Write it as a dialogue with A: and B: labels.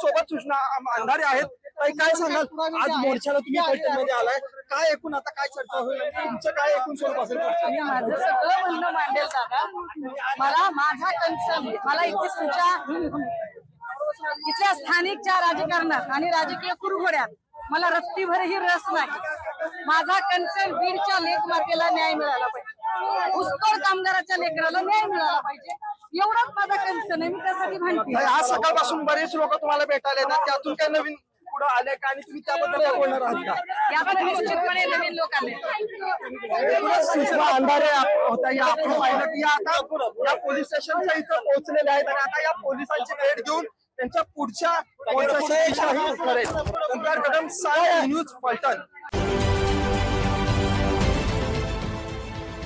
A: सोबत सूचना अंधारे आहेत. काय सांगाल? आज मोर्चाला तुम्ही पैठणमध्ये आलाय. काय एकूण आता काय चर्चा होईल? तुमचं काय एकूण स्वरूप असेल?
B: मी माझं सगळं म्हणणं मांडेल दादा. मला माझा कन्सर्न मला इथे तुमच्या इथल्या स्थानिक ज्या राजकारणात आणि राजकीय कुरघोड्यात मला रत्तीभरही रस नाही. माझा कन्सर्न बीडच्या लेखमातेला न्याय मिळाला पाहिजे. पुष्कळ कामगाराच्या लेकराला न्याय मिळाला पाहिजे. एवढाच मी त्यासाठी म्हणते
A: ताई, आज सकाळपासून बरेच लोक तुम्हाला भेटायला येतात त्यातून काय नवीन पुढे आले का आणि तुम्ही त्याबद्दल काय बोलणार आहात का
B: यामध्ये निश्चितपणे नवीन लोक आले
A: एकूणच सूचना अंधारे आप- होत्या या आपण पाहिलं की या आता या पोलीस स्टेशनच्या इथं पोहोचलेले आहेत आणि आता या पोलिसांची भेट घेऊन त्यांच्या पुढच्या करेल कदम साय न्यूज पलटण